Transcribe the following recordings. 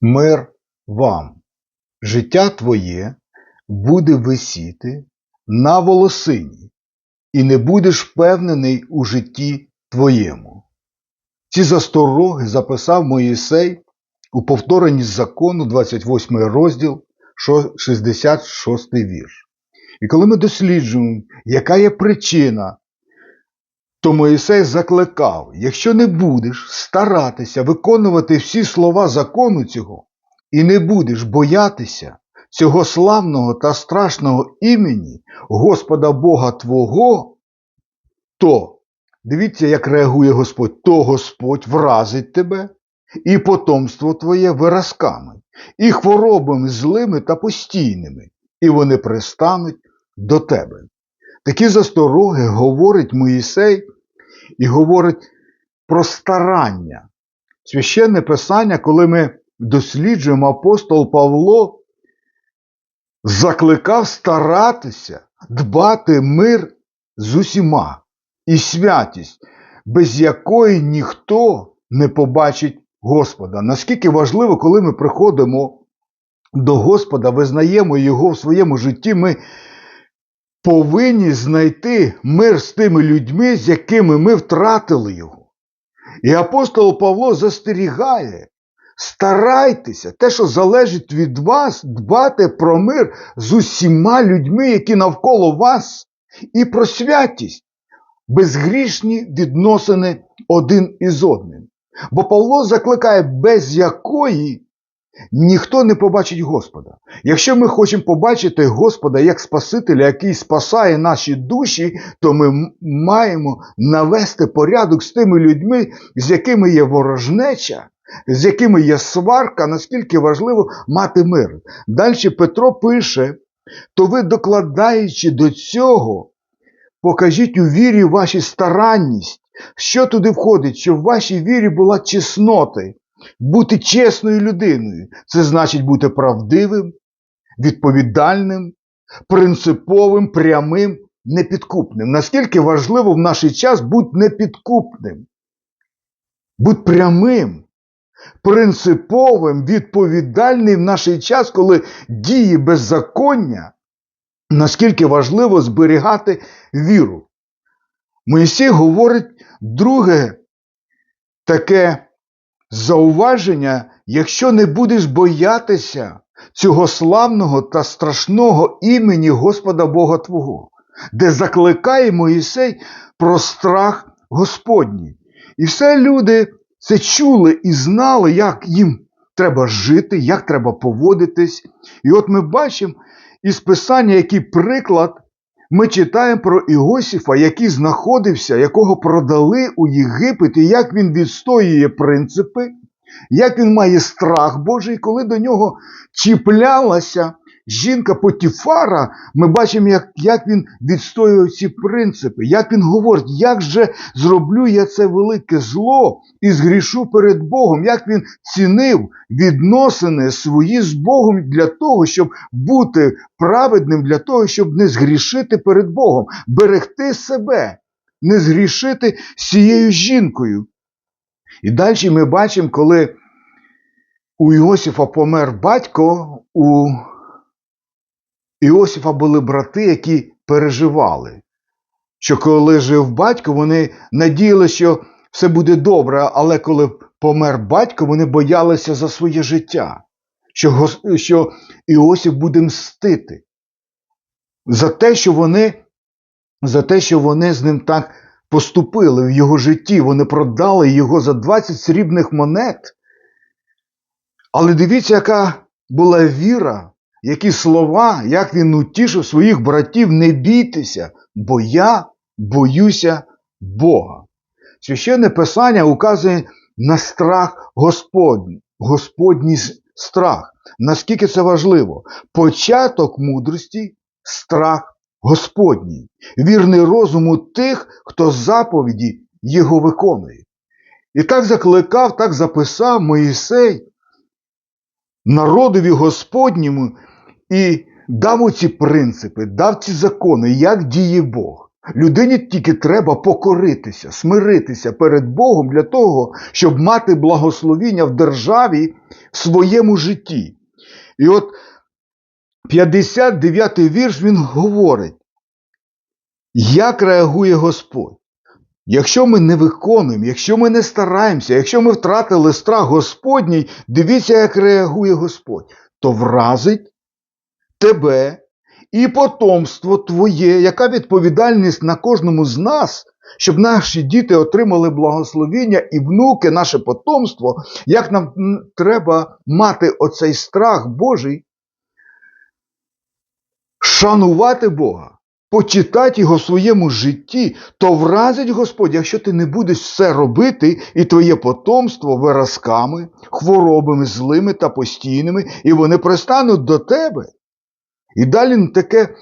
Мир вам. Життя твоє буде висіти на волосині, і не будеш впевнений у житті твоєму. Ці застороги записав Моїсей у повторенні закону, 28 розділ, 66 вірш. І коли ми досліджуємо, яка є причина, то Моїсей закликав: якщо не будеш старатися виконувати всі слова закону цього, і не будеш боятися цього славного та страшного імені Господа Бога Твого, то дивіться, як реагує Господь, то Господь вразить тебе, і потомство твоє виразками, і хворобами злими та постійними, і вони пристануть до тебе. Такі застороги говорить Моїсей і говорить про старання. Священне Писання, коли ми досліджуємо апостол Павло, закликав старатися дбати мир з усіма і святість, без якої ніхто не побачить Господа. Наскільки важливо, коли ми приходимо до Господа, визнаємо Його в своєму житті, ми повинні знайти мир з тими людьми, з якими ми втратили його. І апостол Павло застерігає, старайтеся, те, що залежить від вас, дбати про мир з усіма людьми, які навколо вас, і про святість, безгрішні відносини один із одним. Бо Павло закликає, без якої ніхто не побачить Господа. Якщо ми хочемо побачити Господа як Спасителя, який спасає наші душі, то ми маємо навести порядок з тими людьми, з якими є ворожнеча, з якими є сварка, наскільки важливо мати мир. Далі Петро пише: то ви, докладаючи до цього, покажіть у вірі ваші старанність. Що туди входить? Щоб в вашій вірі була чесноти, бути чесною людиною. Це значить бути правдивим, відповідальним, принциповим, прямим, непідкупним. Наскільки важливо в наш час бути непідкупним, бути прямим, принциповим, відповідальним в наш час, коли діє беззаконня, наскільки важливо зберігати віру. Моїсей говорить друге таке зауваження, якщо не будеш боятися цього славного та страшного імені Господа Бога Твого, де закликає Моїсей про страх Господній. І все люди це чули і знали, як їм треба жити, як треба поводитись. І от ми бачимо із Писання, який приклад ми читаємо про Іосіфа, який знаходився, якого продали у Єгипет, і як він відстоює принципи, як він має страх Божий, коли до нього чіплялася жінка Потіфара, ми бачимо, як, як він відстоював ці принципи, як він говорить, як же зроблю я це велике зло і згрішу перед Богом, як він цінив відносини свої з Богом для того, щоб бути праведним, для того, щоб не згрішити перед Богом, берегти себе, не згрішити з цією жінкою. І далі ми бачимо, коли у Іосифа помер батько, у Іосифа були брати, які переживали, що коли жив батько, вони надіяли, що все буде добре, але коли помер батько, вони боялися за своє життя, що, що Іосиф буде мстити за те, що вони, за те, що вони з ним так поступили в його житті. Вони продали його за 20 срібних монет. Але дивіться, яка була віра, які слова, як він утішив своїх братів, не бійтеся, бо я боюся Бога. Священне Писання указує на страх Господній, Господній страх. Наскільки це важливо? Початок мудрості страх Господній, вірний розуму тих, хто заповіді його виконує. І так закликав, так записав Моїсей народові Господньому і дав оці принципи, дав ці закони, як діє Бог. Людині тільки треба покоритися, смиритися перед Богом для того, щоб мати благословіння в державі в своєму житті. І от 59-й вірш він говорить, як реагує Господь. Якщо ми не виконуємо, якщо ми не стараємося, якщо ми втратили страх Господній, дивіться, як реагує Господь, то вразить тебе і потомство твоє, яка відповідальність на кожному з нас, щоб наші діти отримали благословіння і внуки, наше потомство, як нам треба мати оцей страх Божий, шанувати Бога, почитати його в своєму житті, то вразить Господь, якщо ти не будеш все робити, і твоє потомство виразками, хворобами, злими та постійними, і вони пристануть до тебе. І далі таке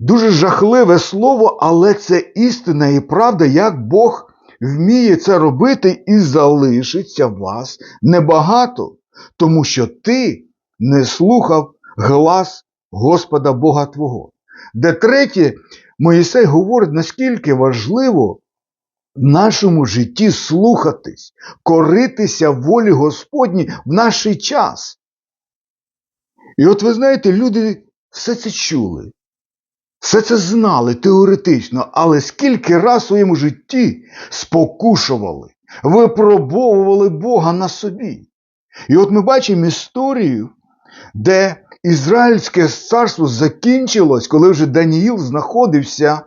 дуже жахливе слово, але це істина і правда, як Бог вміє це робити, і залишиться вас небагато, тому що ти не слухав глас Господа Бога Твого. Де третє, Моїсей говорить, наскільки важливо в нашому житті слухатись, коритися волі Господні в наш час. І от ви знаєте, люди все це чули, все це знали теоретично, але скільки раз в своєму житті спокушували, випробовували Бога на собі. І от ми бачимо історію, де Ізраїльське царство закінчилось, коли вже Даніїл знаходився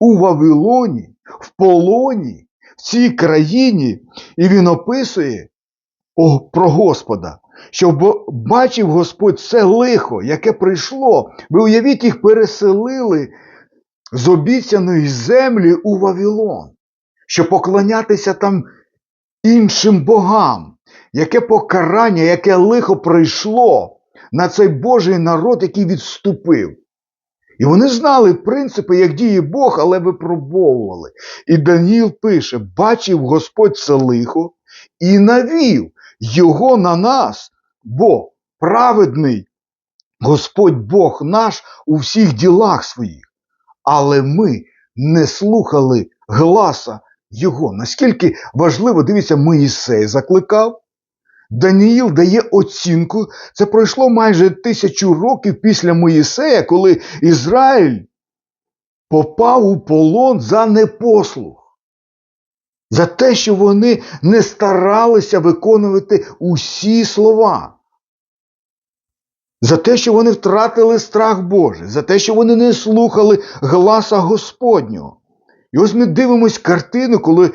у Вавилоні, в полоні, в цій країні, і він описує про Господа, щоб бачив Господь це лихо, яке прийшло. Ви уявіть, їх переселили з обіцяної землі у Вавилон, щоб поклонятися там іншим богам, яке покарання, яке лихо прийшло на цей Божий народ, який відступив. І вони знали принципи, як діє Бог, але випробовували. І Даніїл пише: бачив Господь це лихо і навів його на нас, бо праведний Господь Бог наш у всіх ділах своїх. Але ми не слухали гласа Його. Наскільки важливо, дивіться, Моїсей закликав. Даніїл дає оцінку. Це пройшло майже тисячу років після Моїсея, коли Ізраїль попав у полон за непослух, за те, що вони не старалися виконувати усі слова. За те, що вони втратили страх Божий, за те, що вони не слухали гласа Господнього. І ось ми дивимось картину, коли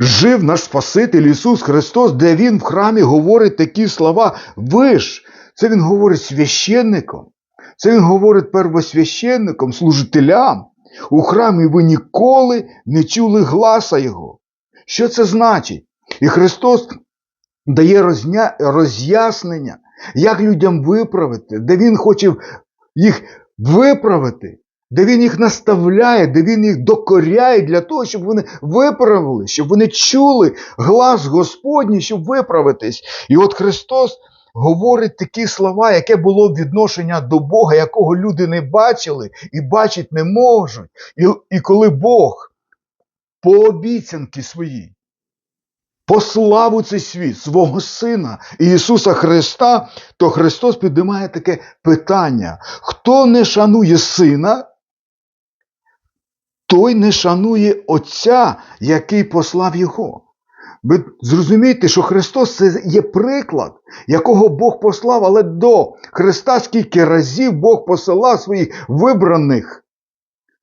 жив наш Спаситель Ісус Христос, де Він в храмі говорить такі слова. Ви ж, це Він говорить священником, це Він говорить первосвященником, служителям. У храмі ви ніколи не чули гласа Його. Що це значить? І Христос дає розня... роз'яснення, як людям виправити, де Він хоче їх виправити де він їх наставляє, де він їх докоряє для того, щоб вони виправили, щоб вони чули глас Господній, щоб виправитись. І от Христос говорить такі слова, яке було відношення до Бога, якого люди не бачили і бачити не можуть. І, і коли Бог по обіцянки своїй послав у цей світ свого Сина Ісуса Христа, то Христос піднімає таке питання: хто не шанує Сина? Той не шанує Отця, який послав Його. Ви зрозумієте, що Христос це є приклад, якого Бог послав, але до Христа скільки разів Бог посилав своїх вибраних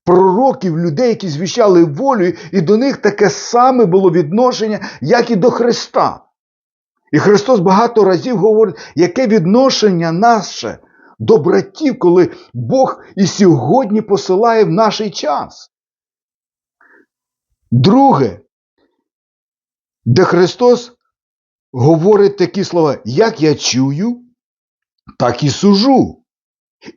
пророків, людей, які звіщали волю, і до них таке саме було відношення, як і до Христа. І Христос багато разів говорить, яке відношення наше до братів, коли Бог і сьогодні посилає в наш час. Друге, де Христос говорить такі слова, як я чую, так і сужу.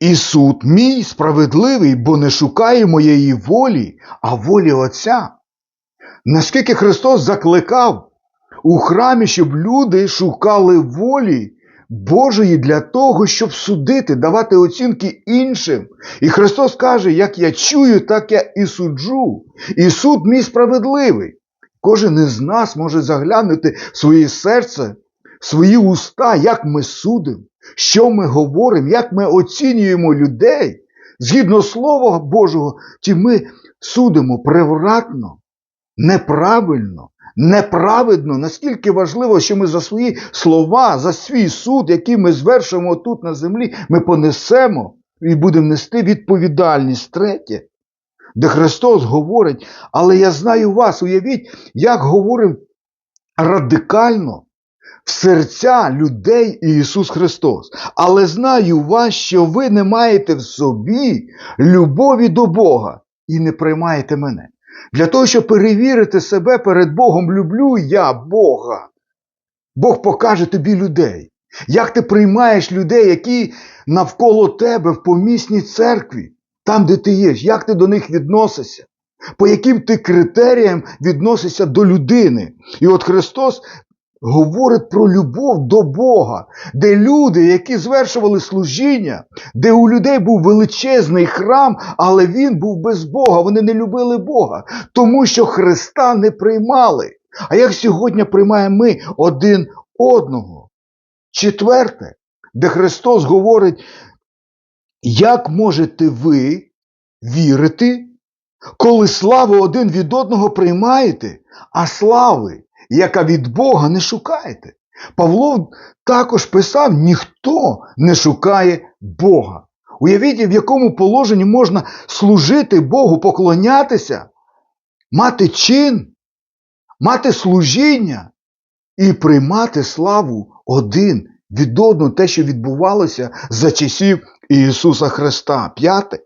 І суд мій справедливий, бо не шукає моєї волі, а волі Отця. Наскільки Христос закликав у храмі, щоб люди шукали волі Божої для того, щоб судити, давати оцінки іншим. І Христос каже, як я чую, так я і суджу. І суд мій справедливий. Кожен із нас може заглянути в своє серце, в свої уста, як ми судимо, що ми говоримо, як ми оцінюємо людей. Згідно Слова Божого, ті ми судимо превратно, неправильно, неправедно. Наскільки важливо, що ми за свої слова, за свій суд, який ми звершимо тут на землі, ми понесемо і будемо нести відповідальність третє. Де Христос говорить, але я знаю вас, уявіть, як говорив радикально в серця людей Ісус Христос. Але знаю вас, що ви не маєте в собі любові до Бога і не приймаєте мене. Для того, щоб перевірити себе перед Богом, люблю я Бога. Бог покаже тобі людей. Як ти приймаєш людей, які навколо тебе в помісній церкві, там, де ти є, як ти до них відносишся? По яким ти критеріям відносишся до людини? І от Христос говорить про любов до Бога, де люди, які звершували служіння, де у людей був величезний храм, але він був без Бога. Вони не любили Бога, тому що Христа не приймали. А як сьогодні приймаємо ми один одного? Четверте, де Христос говорить, як можете ви вірити, коли славу один від одного приймаєте, а слави, яка від Бога не шукаєте? Павло також писав: ніхто не шукає Бога. Уявіть, в якому положенні можна служити Богу, поклонятися, мати чин, мати служіння і приймати славу один від одного, те, що відбувалося за часів Ісуса Христа. П'яте.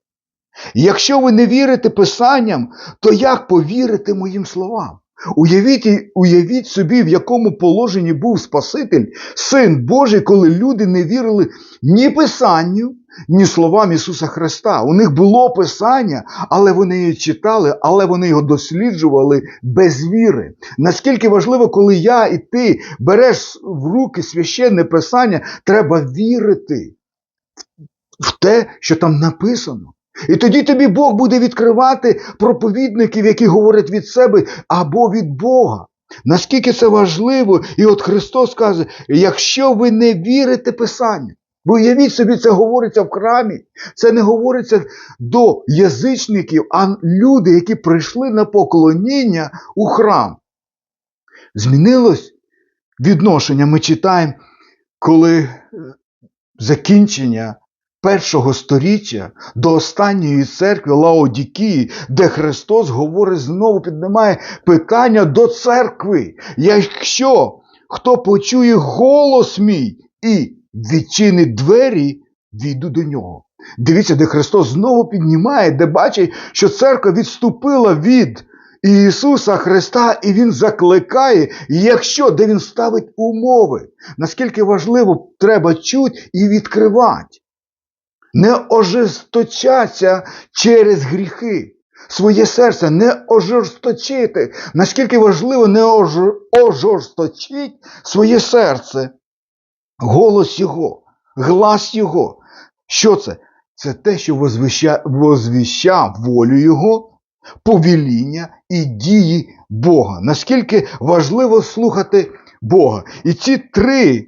Якщо ви не вірите Писанням, то як повірите моїм словам? Уявіть, уявіть собі, в якому положенні був Спаситель, Син Божий, коли люди не вірили ні Писанню, ні словам Ісуса Христа. У них було Писання, але вони його читали, але вони його досліджували без віри. Наскільки важливо, коли я і ти береш в руки священне Писання, треба вірити в те, що там написано. І тоді тобі Бог буде відкривати проповідників, які говорять від себе або від Бога. Наскільки це важливо, і от Христос каже: якщо ви не вірите Писанню, бо уявіть собі, це говориться в храмі, це не говориться до язичників, а люди, які прийшли на поклоніння у храм. Змінилось відношення, ми читаємо, коли закінчення першого сторіччя до останньої церкви Лаодікії, де Христос говорить знову піднімає питання до церкви. Якщо хто почує голос мій і відчинить двері, війду до нього. Дивіться, де Христос знову піднімає, де бачить, що церква відступила від Ісуса Христа, і Він закликає, якщо де Він ставить умови, наскільки важливо треба чути і відкривати не ожесточаться через гріхи. Своє серце не ожорсточити. Наскільки важливо не ожорсточити своє серце, голос Його, глас Його. Що це? Це те, що возвіща, возвіщав волю Його, повеління і дії Бога. Наскільки важливо слухати Бога. І ці три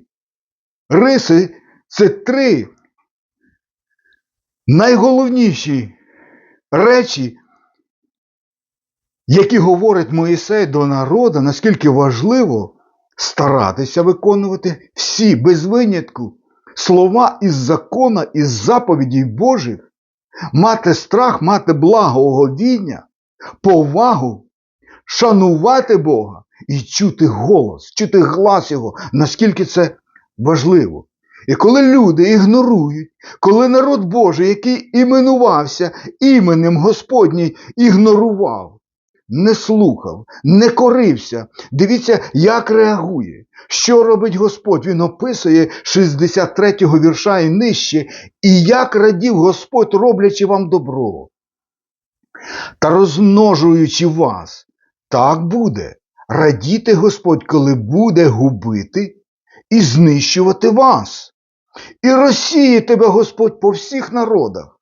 риси це три найголовніші речі, які говорить Моїсей до народу, наскільки важливо старатися виконувати всі без винятку слова із закона, із заповідей Божих, мати страх, мати благоговіння, повагу, шанувати Бога і чути голос, чути глас Його, наскільки це важливо. І коли люди ігнорують, коли народ Божий, який іменувався іменем Господній, ігнорував, не слухав, не корився, дивіться, як реагує. Що робить Господь? Він описує 63-го вірша і нижче, і як радів Господь, роблячи вам добро. Та розмножуючи вас, так буде. Радіти Господь, коли буде губити і знищувати вас. І розсіє тебе Господь по всіх народах,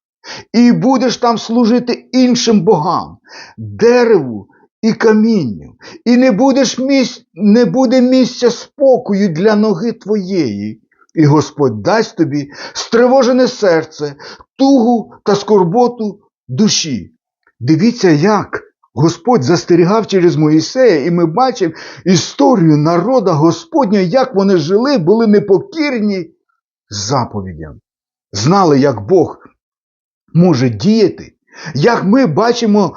і будеш там служити іншим богам, дереву і камінню, і не, будеш місць, не буде місця спокою для ноги твоєї, і Господь дасть тобі стривожене серце, тугу та скорботу душі. Дивіться, як Господь застерігав через Моїсея, і ми бачимо історію народа Господня, як вони жили, були непокірні заповідям. Знали, як Бог може діяти, як ми бачимо,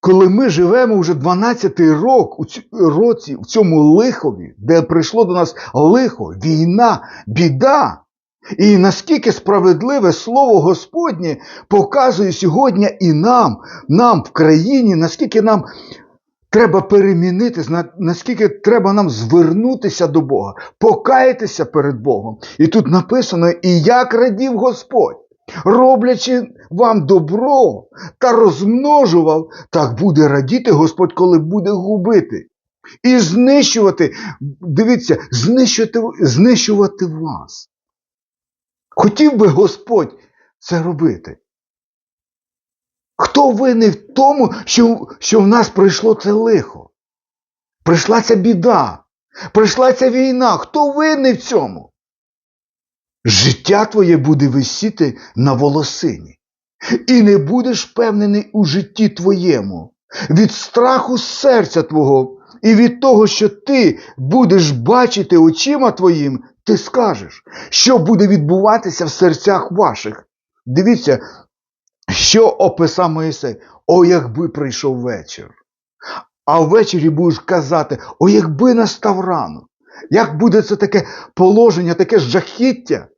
коли ми живемо вже 12-й рок у році в цьому лихові, де прийшло до нас лихо, війна, біда. І наскільки справедливе слово Господнє показує сьогодні і нам, нам в країні, наскільки нам треба перемінитись, на- наскільки треба нам звернутися до Бога, покаятися перед Богом. І тут написано: і як радів Господь, роблячи вам добро та розмножував, так буде радіти Господь, коли буде губити. І знищувати, дивіться, знищувати, знищувати вас. Хотів би Господь це робити. Хто винний в тому, що, що в нас прийшло це лихо? Прийшла ця біда, прийшла ця війна. Хто винний в цьому? Життя твоє буде висіти на волосині, і не будеш впевнений у житті твоєму, від страху серця твого, і від того, що ти будеш бачити очима твоїм, ти скажеш, що буде відбуватися в серцях ваших. Дивіться, що описав Моїсей? О, якби прийшов вечір. А ввечері будеш казати, о, якби настав ранок. Як буде це таке положення, таке жахіття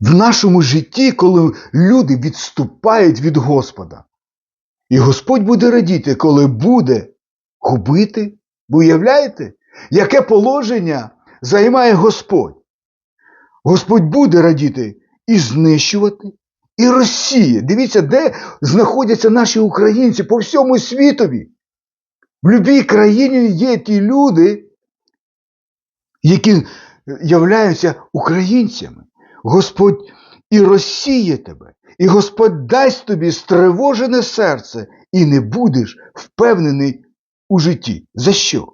в нашому житті, коли люди відступають від Господа. І Господь буде радіти, коли буде губити. Ви уявляєте, яке положення займає Господь? Господь буде радіти і знищувати, і розсіє. Дивіться, де знаходяться наші українці по всьому світові. В будь-якій країні є ті люди, які являються українцями. Господь і розсіє тебе, і Господь дасть тобі стривожене серце, і не будеш впевнений у житті. За що?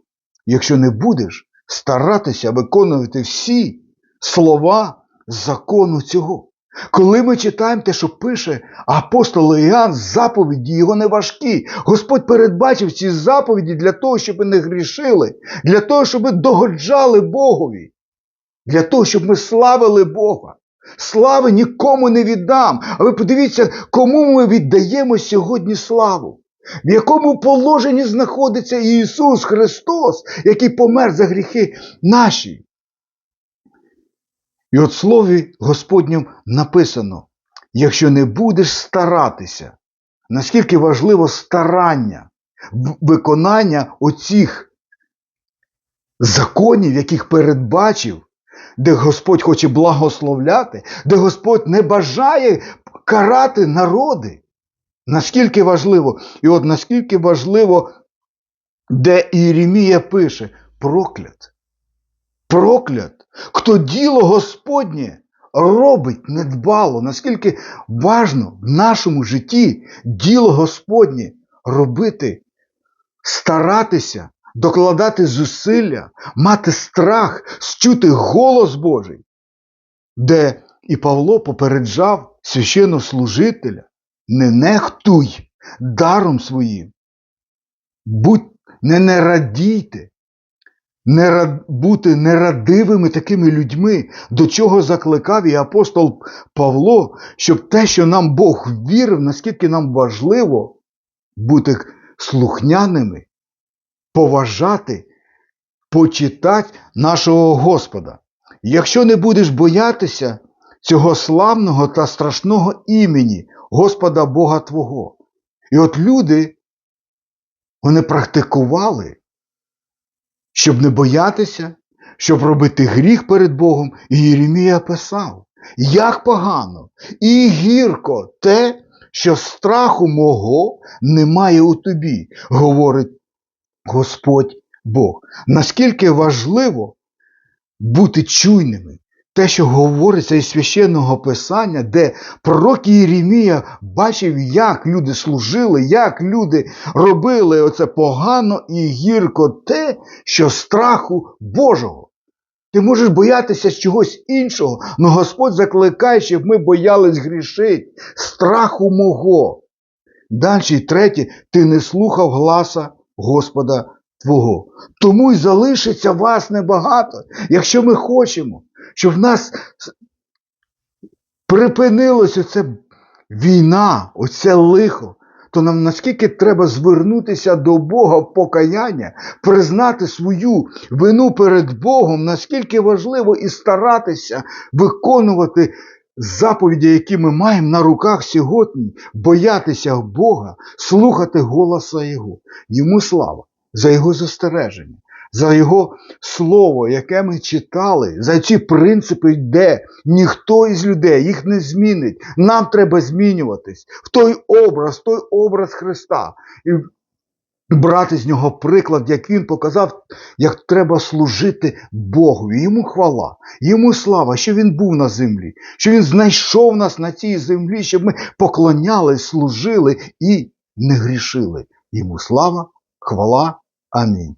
Якщо не будеш старатися виконувати всі слова закону цього. Коли ми читаємо те, що пише апостол Іоанн, заповіді його не важкі. Господь передбачив ці заповіді для того, щоб ми не грішили, для того, щоб ми догоджали Богові, для того, щоб ми славили Бога. Слави нікому не віддам. А ви подивіться, кому ми віддаємо сьогодні славу. В якому положенні знаходиться Ісус Христос, який помер за гріхи наші. І от слові Господнім написано: якщо не будеш старатися, наскільки важливо старання, виконання оцих законів, яких передбачив, де Господь хоче благословляти, де Господь не бажає карати народи. Наскільки важливо, і от наскільки важливо, де Єремія пише проклят. Проклят, хто діло Господнє робить недбало, наскільки важно в нашому житті діло Господнє робити, старатися, докладати зусилля, мати страх, счути голос Божий, де і Павло попереджав священнослужителя, не нехтуй даром своїм, будь не, не радійте, не бути нерадивими такими людьми, до чого закликав і апостол Павло, щоб те, що нам Бог вірив, наскільки нам важливо бути слухняними, поважати, почитати нашого Господа. Якщо не будеш боятися цього славного та страшного імені Господа Бога Твого. І от люди, вони практикували щоб не боятися, щоб робити гріх перед Богом, і Єремія писав, як погано і гірко те, що страху мого немає у тобі, говорить Господь Бог. Наскільки важливо бути чуйними. Те, що говориться із священного писання, де пророк Єремія бачив, як люди служили, як люди робили оце погано і гірко те, що страху Божого. Ти можеш боятися чогось іншого, але Господь закликає, щоб ми боялись грішити, страху мого. Далі, третє, ти не слухав гласа Господа Твого. Тому й залишиться вас небагато, якщо ми хочемо, щоб в нас припинилось оце війна, оце лихо, то нам наскільки треба звернутися до Бога в покаяння, признати свою вину перед Богом, наскільки важливо і старатися виконувати заповіді, які ми маємо на руках сьогодні, боятися Бога, слухати голоса Його. Йому слава за Його застереження, за Його слово, яке ми читали, за ці принципи йде. Ніхто із людей їх не змінить. Нам треба змінюватись в той образ, в той образ Христа. І брати з нього приклад, як він показав, як треба служити Богу. Йому хвала, йому слава, що він був на землі, що він знайшов нас на цій землі, щоб ми поклонялись, служили і не грішили. Йому слава, хвала. Амінь.